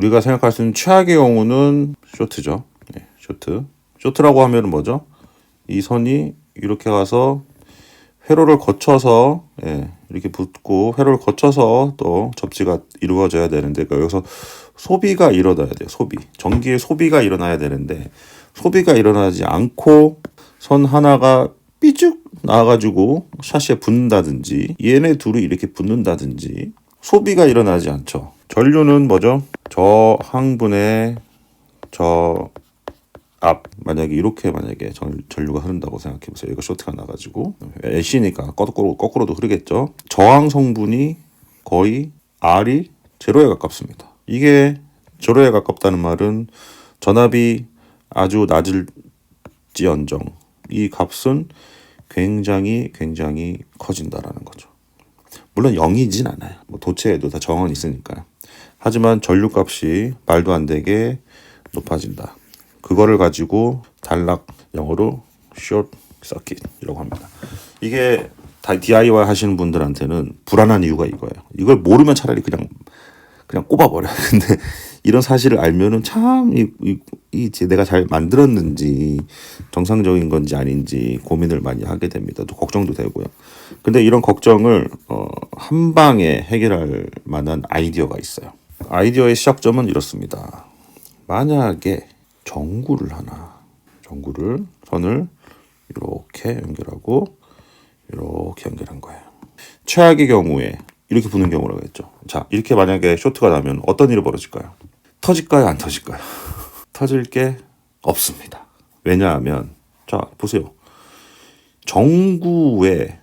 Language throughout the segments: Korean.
우리가 생각할 수 있는 최악의 경우는 쇼트죠. 네, 쇼트. 쇼트라고 하면은 뭐죠? 이 선이 이렇게 가서 회로를 거쳐서 예, 이렇게 붙고 회로를 거쳐서 또 접지가 이루어져야 되는데 그러니까 여기서 소비가 일어나야 돼요. 소비. 전기의 소비가 일어나야 되는데 소비가 일어나지 않고 선 하나가 삐죽 나와가지고 샤시에 붙는다든지 얘네 둘이 이렇게 붙는다든지 소비가 일어나지 않죠. 전류는 뭐죠? 저 항분의 저 앞 만약에 이렇게 만약에 전, 전류가 흐른다고 생각해 보세요. 이거 쇼트가 나가지고 애쉬니까 거꾸로 거꾸로도 흐르겠죠. 저항 성분이 거의 R이 제로에 가깝습니다. 이게 제로에 가깝다는 말은 전압이 아주 낮을지언정 이 값은 굉장히 굉장히 커진다라는 거죠. 물론 0이진 않아요. 뭐 도체에도 다 정은 있으니까요. 하지만 전류값이 말도 안 되게 높아진다. 그거를 가지고 단락 영어로 short circuit이라고 합니다. 이게 다 DIY 하시는 분들한테는 불안한 이유가 이거예요. 이걸 모르면 차라리 그냥 그냥 꼽아버려. 근데 이런 사실을 알면은 참이 이, 이 내가 잘 만들었는지 정상적인 건지 아닌지 고민을 많이 하게 됩니다. 또 걱정도 되고요. 근데 이런 걱정을 어, 한 방에 해결할 만한 아이디어가 있어요. 아이디어의 시작점은 이렇습니다. 만약에 전구를 하나, 전구를 선을 이렇게 연결하고 이렇게 연결한 거예요. 최악의 경우에 이렇게 부는 경우라고 했죠. 자, 이렇게 만약에 쇼트가 나면 어떤 일이 벌어질까요? 터질까요? 안 터질까요? 터질 게 없습니다. 왜냐하면 자, 보세요. 전구에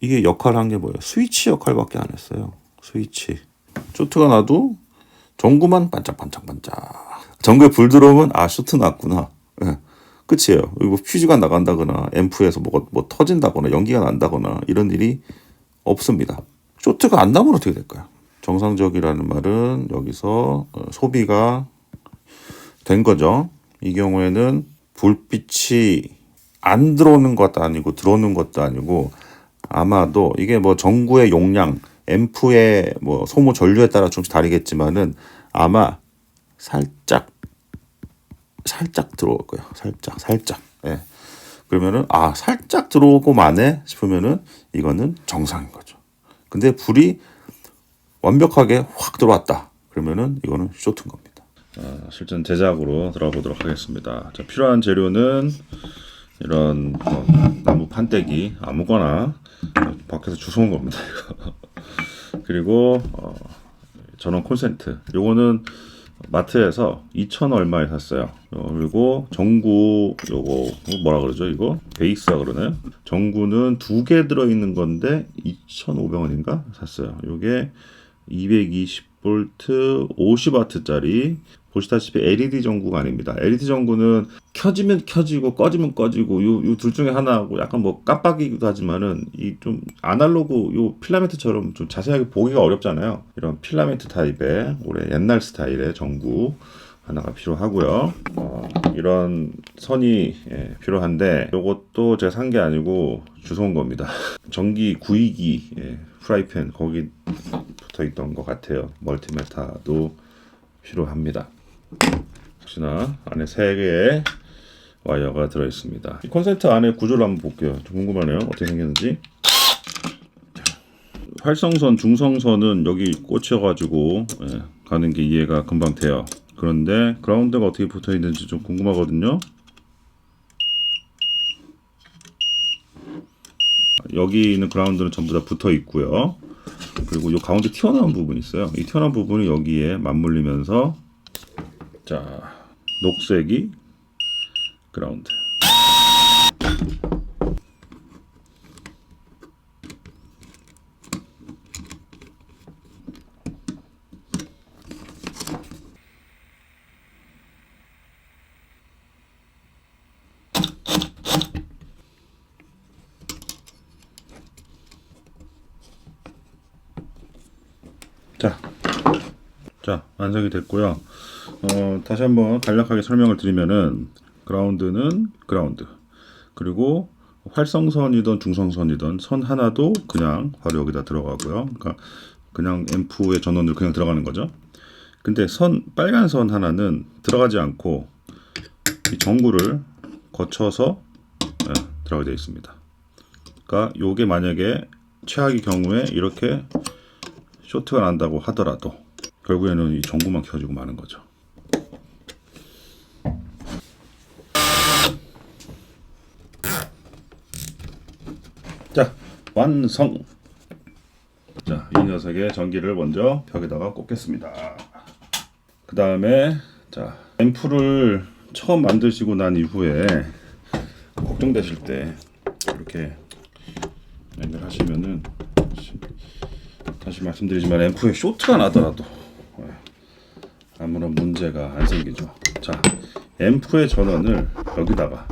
이게 역할을 한게 뭐예요? 스위치 역할밖에 안 했어요. 스위치. 쇼트가 나도 전구만 반짝반짝반짝. 전구에 불 들어오면 아 쇼트 났구나. 예. 끝이에요. 그리고 퓨즈가 나간다거나 앰프에서 뭐가 뭐 터진다거나 연기가 난다거나 이런 일이 없습니다. 쇼트가 안 나면 어떻게 될까요? 정상적이라는 말은 여기서 어, 소비가 된 거죠. 이 경우에는 불빛이 안 들어오는 것도 아니고 들어오는 것도 아니고 아마도 이게 뭐 전구의 용량, 앰프의 뭐 소모 전류에 따라 조금씩 다르겠지만은 아마 살짝 살짝 들어올 거예요. 살짝 살짝. 예. 그러면은 아 살짝 들어오고 마네 싶으면은 이거는 정상인 거죠. 근데 불이 완벽하게 확 들어왔다. 그러면은 이거는 쇼트인 겁니다. 아, 실전 제작으로 들어가 보도록 하겠습니다. 자, 필요한 재료는 이런 어, 나무 판때기 아무거나 밖에서 주워온 겁니다. 이거. 그리고 어, 전원 콘센트. 요거는 마트에서 2천 얼마에 샀어요. 어, 그리고 전구 요거 뭐라 그러죠 이거 베이스라 그러나요? 전구는 두 개 들어 있는 건데 2,500원인가 샀어요. 요게 220V 50W짜리 보시다시피 LED 전구가 아닙니다. LED 전구는 켜지면 켜지고 꺼지면 꺼지고 요둘 중에 하나하고 약간 뭐 깜빡이기도 하지만은 이 좀 아날로그 요 필라멘트처럼 좀 자세하게 보기가 어렵잖아요. 이런 필라멘트 타입의 올해 옛날 스타일의 전구 하나가 필요하고요. 어, 이런 선이 예, 필요한데 이것도 제가 산 게 아니고 주워온 겁니다. 전기 구이기 예, 프라이팬 거기 붙어 있던 것 같아요. 멀티메타도 필요합니다. 혹시나 안에 세 개의 와이어가 들어 있습니다. 이 콘센트 안에 구조를 한번 볼게요. 좀 궁금하네요. 어떻게 생겼는지. 활성선, 중성선은 여기 꽂혀가지고 예, 가는 게 이해가 금방 돼요. 그런데 그라운드가 어떻게 붙어 있는지 좀 궁금하거든요. 여기 있는 그라운드는 전부 다 붙어 있고요. 그리고 이 가운데 튀어나온 부분이 있어요. 이 튀어나온 부분이 여기에 맞물리면서 자 녹색이 그라운드. 자, 자 완성이 됐고요. 어, 다시 한번 간략하게 설명을 드리면은 그라운드는 그라운드 그리고 활성선이든 중성선이든 선 하나도 그냥 바로 여기다 들어가고요. 그러니까 그냥 앰프의 전원으로 그냥 들어가는 거죠. 근데 선 빨간 선 하나는 들어가지 않고 이 전구를 거쳐서 예, 들어가게 되어 있습니다. 그러니까 요게 만약에 최악의 경우에 이렇게 쇼트가 난다고 하더라도 결국에는 이 전구만 켜지고 마는 거죠. 자, 완성. 자, 이 녀석의 전기를 먼저 벽에다가 꽂겠습니다. 그 다음에 자 앰프를 처음 만드시고 난 이후에 걱정되실 때 이렇게 연결하시면은 다시 말씀드리지만 앰프에 쇼트가 나더라도 예, 아무런 문제가 안 생기죠. 자 앰프의 전원을 여기다가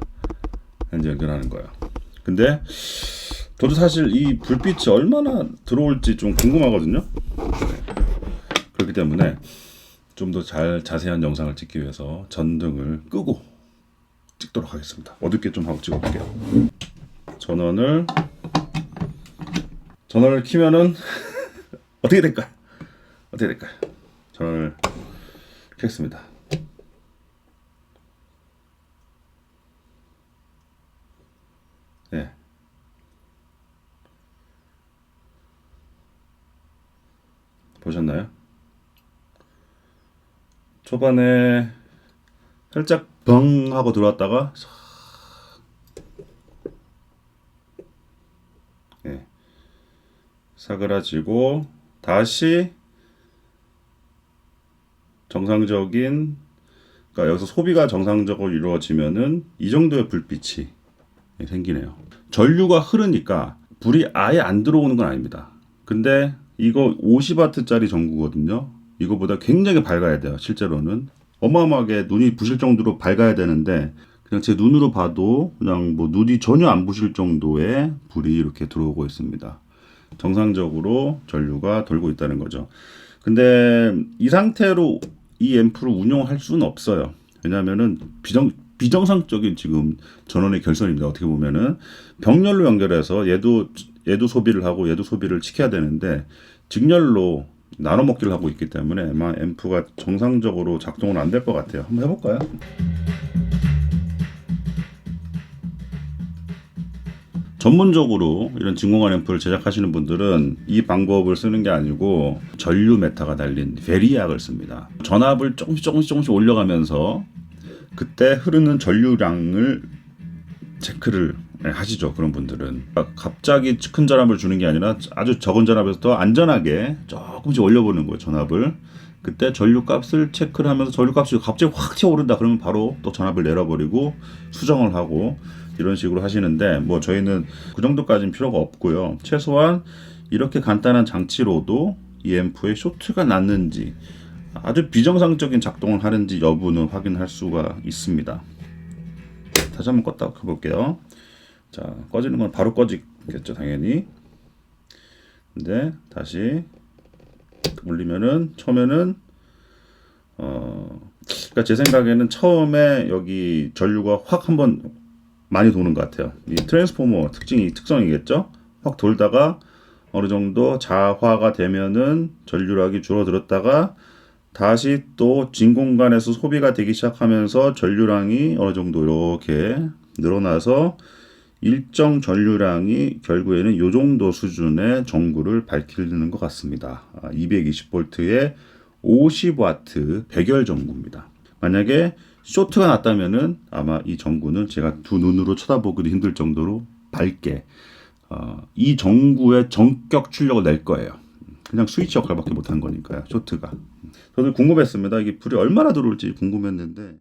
연결하는 거예요. 근데 저도 사실 이 불빛이 얼마나 들어올지 좀 궁금하거든요. 네. 그렇기 때문에 좀 더 잘 자세한 영상을 찍기 위해서 전등을 끄고 찍도록 하겠습니다. 어둡게 좀 하고 찍어볼게요. 전원을 전원을 키면은 어떻게 될까요? 어떻게 될까요? 전원을 켰습니다. 네. 보셨나요? 초반에 살짝 벙 하고 들어왔다가 싹 예. 사그라지고 다시 정상적인 그러니까 여기서 소비가 정상적으로 이루어지면은 이 정도의 불빛이 생기네요. 전류가 흐르니까 불이 아예 안 들어오는 건 아닙니다. 근데 이거 50와트짜리 전구거든요. 이거보다 굉장히 밝아야 돼요. 실제로는 어마어마하게 눈이 부실 정도로 밝아야 되는데 그냥 제 눈으로 봐도 그냥 뭐 눈이 전혀 안 부실 정도의 불이 이렇게 들어오고 있습니다. 정상적으로 전류가 돌고 있다는 거죠. 근데 이 상태로 이 앰프를 운용할 수는 없어요. 왜냐하면은 비정 비정상적인 지금 전원의 결선입니다. 어떻게 보면은 병렬로 연결해서 얘도 얘도 소비를 하고 얘도 소비를 지켜야 되는데 직렬로 나눠 먹기를 하고 있기 때문에 아마 앰프가 정상적으로 작동은 안 될 것 같아요. 한번 해볼까요? 전문적으로 이런 진공관 앰프를 제작하시는 분들은 이 방법을 쓰는 게 아니고 전류 메타가 달린 베리약을 씁니다. 전압을 조금씩 조금씩 조금씩 올려가면서 그때 흐르는 전류량을 체크를 하시죠. 그런 분들은 갑자기 큰 전압을 주는 게 아니라 아주 적은 전압에서 더 안전하게 조금씩 올려보는 거예요. 전압을 그때 전류값을 체크를 하면서 전류값이 갑자기 확 튀어오른다 그러면 바로 또 전압을 내려버리고 수정을 하고 이런 식으로 하시는데 뭐 저희는 그 정도까지는 필요가 없고요. 최소한 이렇게 간단한 장치로도 이 앰프에 쇼트가 났는지 아주 비정상적인 작동을 하는지 여부는 확인할 수가 있습니다. 다시 한번 껐다 켜볼게요. 자, 꺼지는 건 바로 꺼지겠죠, 당연히. 근데 다시 올리면은 처음에는 어, 그러니까 제 생각에는 처음에 여기 전류가 확 한번 많이 도는 것 같아요. 이 트랜스포머 특징이 특성이겠죠. 확 돌다가 어느 정도 자화가 되면은 전류량이 줄어들었다가 다시 또 진공관에서 소비가 되기 시작하면서 전류량이 어느 정도 이렇게 늘어나서 일정 전류량이 결국에는 이 정도 수준의 전구를 밝히는 것 같습니다. 220V에 50W 백열 전구입니다. 만약에 쇼트가 났다면은 아마 이 전구는 제가 두 눈으로 쳐다보기도 힘들 정도로 밝게 어, 이 전구의 전격 출력을 낼 거예요. 그냥 스위치 역할밖에 못한 거니까요. 쇼트가. 저도 궁금했습니다. 이게 불이 얼마나 들어올지 궁금했는데